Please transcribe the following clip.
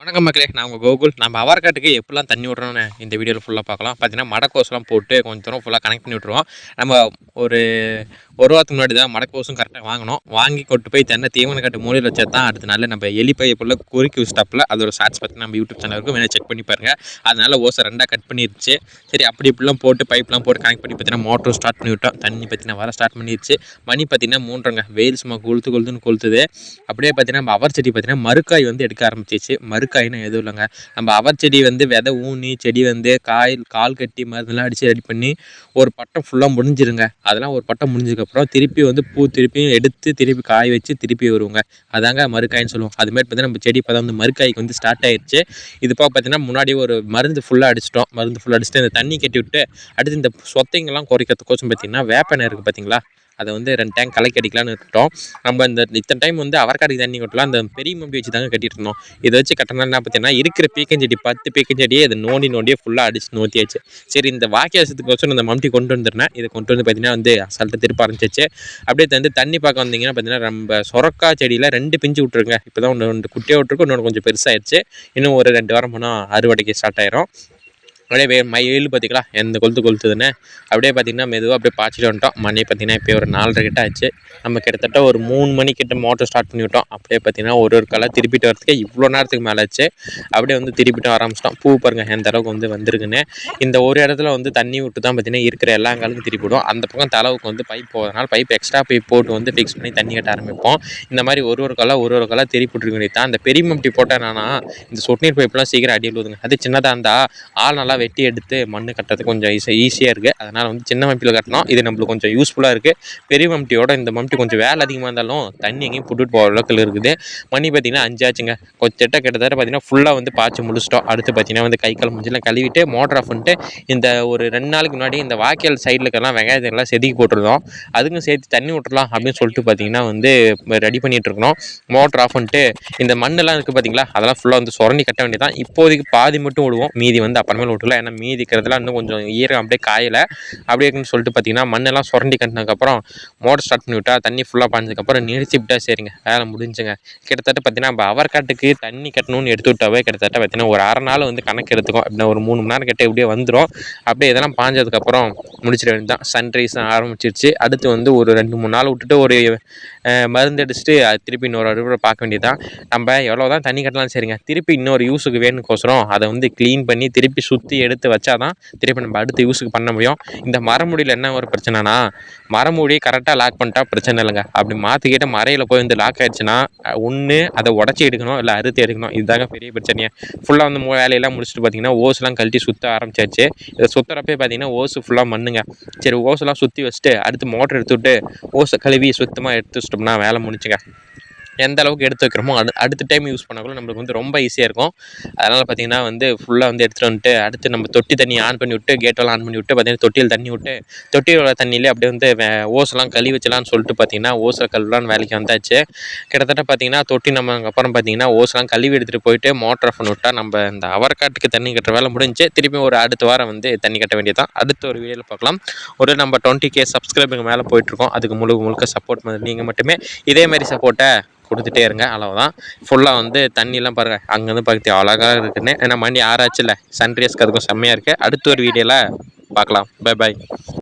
வணக்கம் மக்களே நான் உங்கள் கோகுல். நம்ம அவர்காட்டுக்கு எப்படிலாம் தண்ணி விட்றோன்னு இந்த வீடியோவில் ஃபுல்லாக பார்க்கலாம். பார்த்தீங்கன்னா மடக்கோஸ்லாம் போட்டு கொஞ்சம் தூரம் ஃபுல்லாக கனெக்ட் பண்ணி விட்ருவோம் நம்ம ஒரு ஒரு வாரத்துக்கு முன்னாடி தான் மடக்கோசும் கரெக்டாக வாங்கினோம். வாங்கி கொண்டு போய் தென்னை தீவன கட்டு மூலையில் வச்சா தான் அடுத்த நாள் நம்ம எலிப்பையை போல் குறுக்கி ஸ்டாப்பில் அதோட ஷார்ட்ஸ் பற்றி நம்ம யூடியூப் சேனல் இருக்கும் வேணால் செக் பண்ணி பாருங்கள் அதனால் ஓசை ரெண்டாக கட் பண்ணிருச்சு. சரி அப்படி இப்படிலாம் போட்டு பைப்லாம் போட்டு கனெக்ட் பண்ணி பார்த்தீங்கன்னா மோட்டரும் ஸ்டார்ட் பண்ணி விட்டோம். தண்ணி பார்த்தீங்கன்னா வர ஸ்டார்ட் பண்ணிடுச்சு மணி பார்த்தீங்கன்னா மூன்றங்க வெயில் சும்மா கொளுத்து கொளுத்துன்னு கொளுத்துது. அப்படியே பார்த்தீங்கன்னா நம்ம அவர் செடி பார்த்தீங்கன்னா மறுக்காய் வந்து எடுக்க ஆரம்பிச்சிச்சு. மறுக்காய்னா எதுவும் இல்லைங்க. நம்ம அவர் செடி வந்து விதை ஊனி செடி வந்து காய் கால் கட்டி மருந்துலாம் அடித்து ரெடி பண்ணி ஒரு பட்டம் ஃபுல்லாக முடிஞ்சிருங்க. அதெல்லாம் ஒரு பட்டம் அப்புறம் திருப்பி வந்து பூ திருப்பியும் எடுத்து திருப்பி காய வச்சு திருப்பி வருவோங்க. அதாங்க மறுக்காயின்னு சொல்லுவோம். அதுமாதிரி பார்த்தீங்கன்னா நம்ம செடி பார்த்தா வந்து மறுக்காய்க்கு வந்து ஸ்டார்ட் ஆயிடுச்சு இது போக பார்த்தீங்கன்னா முன்னாடி ஒரு மருந்து ஃபுல்லாக அடிச்சிட்டோம். மருந்து ஃபுல்லாக அடிச்சுட்டு இந்த தண்ணி கட்டி விட்டு அடுத்து இந்த சொத்தைங்கெல்லாம் குறைக்கிறதுக்கோசம் பார்த்தீங்கன்னா வேப்பனை இருக்குது பார்த்தீங்களா அதை வந்து ரெண்டு டேங்க் கலக்கி அடிக்கலாம்னு இருக்கட்டும் நம்ம இந்த இத்தனை டைம் வந்து அவர்காடுக்கு தண்ணி கொட்டலாம் அந்த பெரிய மம்பி வச்சு தாங்க கட்டிட்டு இருந்தோம். இதை வச்சு கட்டினா என்ன பார்த்தீங்கன்னா இருக்கிற பீக்கஞ்செடி பத்து பீக்கஞ்செடியே அதை நோண்டி நோண்டியே ஃபுல்லாக அடிச்சு நோத்தியாச்சு. சரி இந்த வாக்கியாசத்துக்கு இந்த மம்பி கொண்டு வந்துருந்தேன் இதை கொண்டு வந்து பார்த்தீங்கன்னா வந்து அசால்ட்டு திருப்ப ஆரம்பிச்சிச்சு. அப்படியே வந்து தண்ணி பார்க்க வந்தீங்கன்னா பார்த்தீங்கன்னா நம்ம சொரக்கா செடியில் ரெண்டு பிஞ்சு விட்ருங்க இப்போ தான் ஒன்று ரெண்டு குட்டியாக விட்ருக்கு இன்னொன்று கொஞ்சம் பெருசாகிடுச்சு இன்னும் ஒரு ரெண்டு வாரம் போனால் அறுவடைக்கு ஸ்டார்ட் ஆயிரும். அப்படியே மயில் பார்த்திங்களா? எந்த கொளுத்து கொளுத்துதுன்னு. அப்படியே பார்த்திங்கன்னா மெதுவாக அப்படியே பாய்ச்சிட்டு வந்துட்டோம். மணி பார்த்திங்கன்னா இப்போ ஒரு நாலரை கிட்ட ஆச்சு. நம்ம கிட்டத்தட்ட ஒரு மூணு மணிக்கிட்ட மோட்டர் ஸ்டார்ட் பண்ணிவிட்டோம் அப்படியே பார்த்திங்கன்னா ஒரு ஒரு கலை திருப்பிட்டு வரதுக்கு இவ்வளோ நேரத்துக்கு மேலே ஆச்சு. அப்படியே வந்து திருப்பிட்டு ஆரம்பிச்சிட்டோம். பூ பாருங்கள் எந்த அளவுக்கு வந்து வந்திருக்குன்னு. இந்த ஒரு இடத்துல வந்து தண்ணி விட்டு தான் பார்த்திங்கன்னா இருக்கிற எல்லா காலுக்கும் திருப்பிவிடும் அந்த பக்கம் தளவுக்கு வந்து பைப் போகிறதுனால பைப் எக்ஸ்ட்ரா பைப் போட்டு வந்து ஃபிக்ஸ் பண்ணி தண்ணி கட்ட ஆரம்பிப்போம். இந்த மாதிரி ஒரு ஒரு கலாக ஒரு ஒரு கலாக திருப்பி விட்டுருக்க தான் அந்த பெரிய மம்டி போட்டால் என்னன்னா இந்த சொட்டு நீர் பைப்லாம் சீக்கிரம் அடி விழுதுங்க அது சின்னதாக இருந்தால் ஆள் நல்லா வெட்டி எடுத்து மண் கட்டுறது கொஞ்சம் ஈஸி ஈஸியாக இருக்குது அதனால் வந்து சின்ன மம்டியில் கட்டினோம் இது நம்மளுக்கு கொஞ்சம் யூஸ்ஃபுல்லாக இருக்குது பெரிய மம்டியோட இந்த மம்டி கொஞ்சம் வேலை அதிகமாக இருந்தாலும் தண்ணி எங்கேயும் புட்டுட்டு போகிற அளவுக்கு இருக்குது. மணி பார்த்திங்கன்னா அஞ்சாச்சுங்க. கொஞ்சம் கிட்டத்தட்ட பார்த்திங்கன்னா ஃபுல்லாக வந்து பாய்ச்சி முடிச்சிட்டோம். அடுத்து பார்த்திங்கன்னா வந்து கை கால் முடிஞ்செல்லாம் கழுவிட்டு மோட்டர் ஆஃப் பண்ணிட்டு இந்த ஒரு ரெண்டு நாளைக்கு முன்னாடி இந்த வாக்கியல் சைடில் இருக்கலாம் வெங்காயத்தெல்லாம் செதுக்கி போட்டுருந்தோம். அதுக்கும் சேர்த்து தண்ணி விட்டுலாம் அப்படின்னு சொல்லிட்டு பார்த்திங்கன்னா வந்து ரெடி பண்ணிகிட்டு இருக்கணும். மோட்டர் ஆஃப் பண்ணிட்டு இந்த மண்ணெல்லாம் இருக்குது பார்த்திங்களா அதெல்லாம் ஃபுல்லாக வந்து சுரண்டி கட்ட வேண்டியதான் இப்போதைக்கு பாதி மட்டும் விடுவோம் மீதி வந்து அப்புறமேல விட்டுலாம் ஏன்னா மீதி இருக்கிறதுலாம் இன்னும் கொஞ்சம் ஈரம் அப்படியே காயலை. அப்படியே இருக்குன்னு சொல்லிட்டு பார்த்தீங்கன்னா மண்ணெல்லாம் சுரண்டி கட்டினதுக்கப்புறம் மோட்டர் ஸ்டார்ட் பண்ணிவிட்டா தண்ணி ஃபுல்லாக பாஞ்சதுக்கப்புறம் நிறுத்தி விட்டா சரிங்க. வேலை முடிஞ்சுங்க. கிட்டத்தட்ட பார்த்தீங்கன்னா நம்ம அவர் காட்டுக்கு தண்ணி கட்டணும்னு எடுத்து விட்டாவே கிட்டத்தட்ட பார்த்தீங்கன்னா ஒரு அரை நாள் வந்து கணக்கு எடுத்துக்கும். அப்படின்னா ஒரு மூணு மணி நேரம் கிட்ட இப்படியே வந்துடும் அப்படியே இதெல்லாம் பாஞ்சதுக்கப்புறம் முடிச்சிட வேண்டியதான் சன்ரைஸ் ஆரம்பிச்சிருச்சு. அடுத்து வந்து ஒரு ரெண்டு மூணு நாள் விட்டுட்டு ஒரு மருந்து அடிச்சுட்டு அது திருப்பி இன்னொரு அறுவடை பார்க்க வேண்டியது தான் நம்ம எவ்வளோ தான் தண்ணி கட்டலாம் சரிங்க. திருப்பி இன்னொரு யூஸுக்கு வேணுக்கோசரம் அதை வந்து க்ளீன் பண்ணி திருப்பி சுற்றி எடுத்து வச்சா தான் திருப்பி நம்ம அடுத்த யூஸுக்கு பண்ண முடியும். இந்த மரமுடியில் என்ன ஒரு பிரச்சனைனா மரமுடி கரெக்டாக லாக் பண்ணிட்டா பிரச்சனை இல்லைங்க. அப்படி மாற்றிக்கிட்டு மறையில் போய் வந்து லாக் ஆயிடுச்சுன்னா ஒன்று அதை உடச்சி எடுக்கணும் இல்லை அறுத்து எடுக்கணும். இதுதாங்க பெரிய பிரச்சனையே. ஃபுல்லாக வந்து வேலையெல்லாம் முடிச்சுட்டு பார்த்தீங்கன்னா ஓஸ்லாம் கழட்டி சுற்ற ஆரம்பிச்சாச்சு. இதை சுற்றுறப்பே பார்த்தீங்கன்னா ஓஸ் ஃபுல்லாக மண்ணுங்க. சரி ஓஸ்லாம் சுற்றி வச்சுட்டு அடுத்து மோட்டர் எடுத்து விட்டு ஓசை கழுவி சுத்தமாக எடுத்து வச்சிட்டோம்னா வேலை முடிச்சுங்க எந்த அளவுக்கு எடுத்து வைக்கிறோமோ அடு அடுத்த டைம் யூஸ் பண்ணக்குள்ள நம்மளுக்கு வந்து ரொம்ப ஈஸியாக இருக்கும். அதனால் பார்த்திங்கன்னா வந்து ஃபுல்லாக வந்து எடுத்துகிட்டு வந்துட்டு அடுத்து நம்ம தொட்டி தண்ணி ஆன் பண்ணி விட்டு கேட்டெல்லாம் ஆன் பண்ணி விட்டு பார்த்திங்கன்னா தொட்டியில் தண்ணி விட்டு தொட்டியோட தண்ணியிலே அப்படியே வந்து ஓசெல்லாம் கழுவி வச்சலாம்னு சொல்லிட்டு பார்த்திங்கன்னா ஓசை கழுவலான்னு வேலைக்கு வந்தாச்சு. கிட்டத்தட்ட பார்த்திங்கன்னா தொட்டி நம்ம அப்புறம் பார்த்திங்கன்னா ஓசெல்லாம் கழுவி எடுத்துகிட்டு போயிட்டு மோட்டர் ஆஃப் பண்ணி விட்டால் நம்ம இந்த அவர்காட்டுக்கு தண்ணி கட்டுற வேலை முடிஞ்சு திருப்பி ஒரு அடுத்த வாரம் வந்து தண்ணி கட்ட வேண்டியதான் அடுத்த ஒரு வீடியோவில் பார்க்கலாம் ஒரு நம்ம டுவெண்ட்டி கே சப்ஸ்கிரைபுக்கு மேலே போயிட்டுருக்கோம் அதுக்கு முழுக்க முழுக்க சப்போர்ட் பண்ணி நீங்கள் மட்டுமே. இதேமாதிரி சப்போர்ட்டை கொடுத்துட்டே இருங்க அவ்வளோதான் ஃபுல்லாக வந்து தண்ணியெலாம் பாருங்கள் அங்கேருந்து பார்த்து அழகாக இருக்குன்னு. ஏன்னா மணி ஆறாச்சு இல்லை சன்ரைஸ்க்கு அதுக்கும் செம்மையாக இருக்குது அடுத்த ஒரு வீடியோவில் பார்க்கலாம் பை பாய்